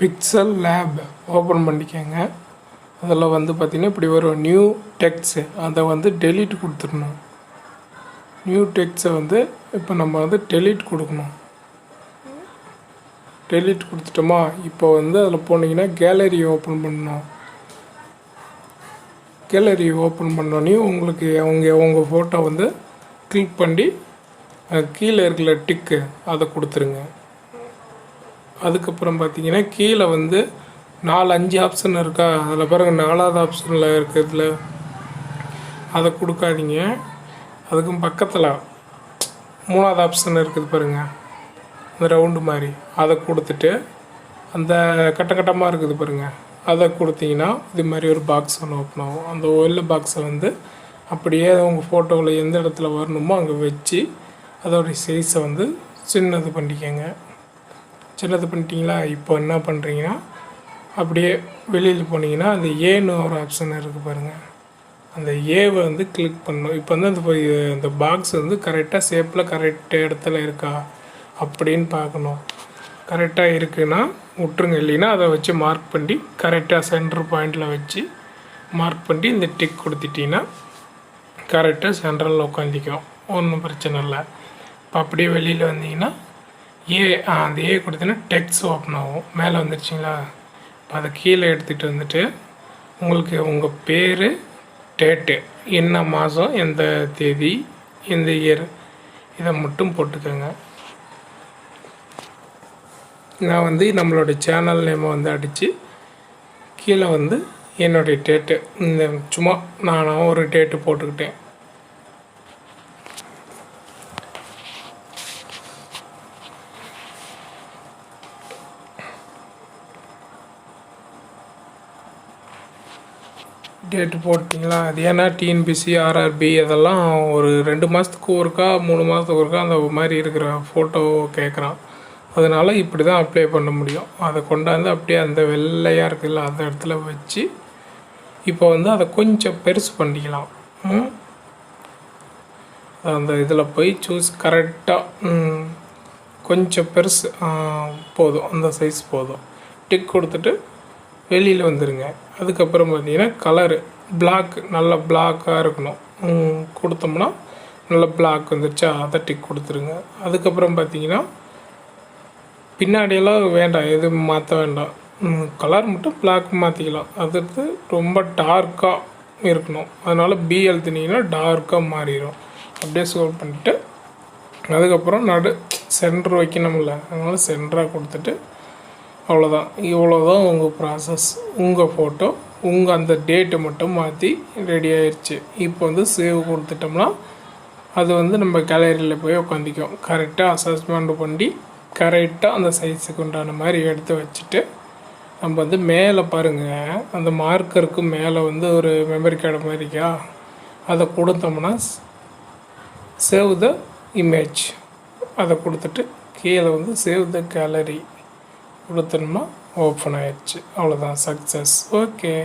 Pixel lab open பண்ணிக்கோங்க. அதில் வந்து பார்த்திங்கன்னா இப்படி வரும் நியூ டெக்ஸ்ட் அதை வந்து டெலீட் கொடுத்துடணும். நியூ டெக்ஸ்ட்டை வந்து இப்போ நம்ம வந்து டெலீட் கொடுக்கணும். டெலீட் கொடுத்துட்டோமா? இப்போ வந்து அதில் போனீங்கன்னா கேலரி ஓப்பன் பண்ணணும். கேலரி ஓப்பன் பண்ணோன்னே உங்களுக்கு அவங்க உங்கள் ஃபோட்டோ வந்து கிளிக் பண்ணி அது கீழே இருக்கிற டிக்கு அதை கொடுத்துருங்க. அதுக்கப்புறம் பார்த்தீங்கன்னா கீழே வந்து நாலு அஞ்சு ஆப்ஷன் இருக்கா? அதில் பாருங்கள் நாலாவது ஆப்ஷனில் இருக்கிறதுல அதை கொடுக்காதீங்க. அதுக்கும் பக்கத்தில் மூணாவது ஆப்ஷன் இருக்குது பாருங்க. அந்த ரவுண்டு மாதிரி. அதை கொடுத்துட்டு அந்த கட்ட கட்டமாக இருக்குது பாருங்க. அதை கொடுத்தீங்கன்னா இது மாதிரி ஒரு பாக்ஸ் ஒன்று ஓப்பன் ஆகும். அந்த ஒல்ல பாக்ஸை வந்து அப்படியே உங்கள் ஃபோட்டோவில் எந்த இடத்துல வரணுமோ அங்கே வச்சு அதோடைய சைஸை வந்து சின்னது பண்ணிக்கோங்க. சின்னது பண்ணிட்டீங்களா இப்போ என்ன பண்ணுறீங்கன்னா அப்படியே வெளியில் போனீங்கன்னா அந்த ஏன்னு ஒரு ஆப்ஷன் இருக்குது பாருங்கள் அந்த ஏவை வந்து கிளிக் பண்ணணும். இப்போ வந்து அந்த அந்த பாக்ஸ் வந்து கரெக்டாக ஷேப்பில் கரெக்ட் இடத்துல இருக்கா அப்படின்னு பார்க்கணும். கரெக்டாக இருக்குன்னா விட்டுருங்க. இல்லைன்னா அதை வச்சு மார்க் பண்ணி கரெக்டாக சென்டர் பாயிண்டில் வச்சு மார்க் பண்ணி இந்த டிக் கொடுத்துட்டிங்கன்னா கரெக்டாக சென்ட்ரலில் உட்காந்திக்கும் ஒன்றும் பிரச்சனை இல்லை. இப்போ அப்படியே வெளியில் வந்தீங்கன்னா ஏ அந்த ஏ கொடுத்தீங்கன்னா டெக்ஸ்ட் ஓப்பன் ஆகும். மேலே வந்துருச்சுங்களா? இப்போ அதை கீழே எடுத்துகிட்டு வந்துட்டு உங்களுக்கு உங்கள் பேர் டேட்டு என்ன மாதம் எந்த தேதி எந்த இயர் இதை மட்டும் போட்டுக்கோங்க. நான் வந்து நம்மளோட சேனல் நேமை வந்து அடித்து கீழே வந்து என்னுடைய டேட்டு இந்த சும்மா நான் ஒரு டேட்டு போட்டுக்கிட்டேன். டேட்டு போட்டிங்களா? அது ஏன்னா டிஎன்பிசி ஆர்ஆர்பி அதெல்லாம் ஒரு ரெண்டு மாதத்துக்கு ஒருக்கா மூணு மாதத்துக்கு ஒருக்கா அந்த மாதிரி இருக்கிற ஃபோட்டோ கேட்குறான் அதனால் இப்படி தான் அப்ளை பண்ண முடியும். அதை கொண்டாந்து அப்படியே அந்த வெள்ளையாக இருக்குல்ல அந்த இடத்துல வச்சு இப்போ வந்து அதை கொஞ்சம் பெருசு பண்ணிக்கலாம். அந்த இதில் போய் சூஸ் கரெக்டாக கொஞ்சம் பெருசு போதும். அந்த சைஸ் போதும். டிக் கொடுத்துட்டு வெளியில் வந்துடுங்க அதுக்கப்புறம் பார்த்தீங்கன்னா கலரு பிளாக் நல்ல பிளாக்காக இருக்கணும். கொடுத்தோம்னா நல்ல பிளாக் வந்துருச்சா அதை டிக் கொடுத்துருங்க. அதுக்கப்புறம் பார்த்தீங்கன்னா பின்னாடியெல்லாம் வேண்டாம் எதுவும் மாற்ற வேண்டாம். கலர் மட்டும் பிளாக் மாற்றிக்கலாம் அடுத்து ரொம்ப டார்க்காக இருக்கணும். அதனால் பி எழுத்துனீங்கன்னா டார்க்காக மாறிடும். அப்படியே ஸ்க்ரோல் பண்ணிவிட்டு அதுக்கப்புறம் நடு சென்டர் வைக்கணும்ல. அதனால் சென்டராக கொடுத்துட்டு அவ்வளோதான் இவ்வளோ தான் உங்கள் ப்ராசஸ் உங்கள் ஃபோட்டோ உங்கள் அந்த டேட்டை மட்டும் மாற்றி ரெடி ஆயிடுச்சு இப்போ வந்து சேவ் கொடுத்துட்டோம்னா அது வந்து நம்ம கேலரியில் போய் உட்காந்துக்கும் கரெக்டாக அசஸ்மெண்ட் பண்ணி கரெக்டாக அந்த சைஸுக்கு உண்டான மாதிரி எடுத்து வச்சுட்டு நம்ம வந்து மேலே பாருங்கள் அந்த மார்க்கருக்கு மேலே வந்து ஒரு மெமரி கார்டு மாதிரிக்கா அதை கொடுத்தோம்னா சேவ் த இமேஜ் அதை கொடுத்துட்டு கீழே வந்து சேவ் த கேலரி கொடுத்தோம்னா ஓப்பன் ஆயிடுச்சு. அவ்வளோதான் சக்ஸஸ் ஓகே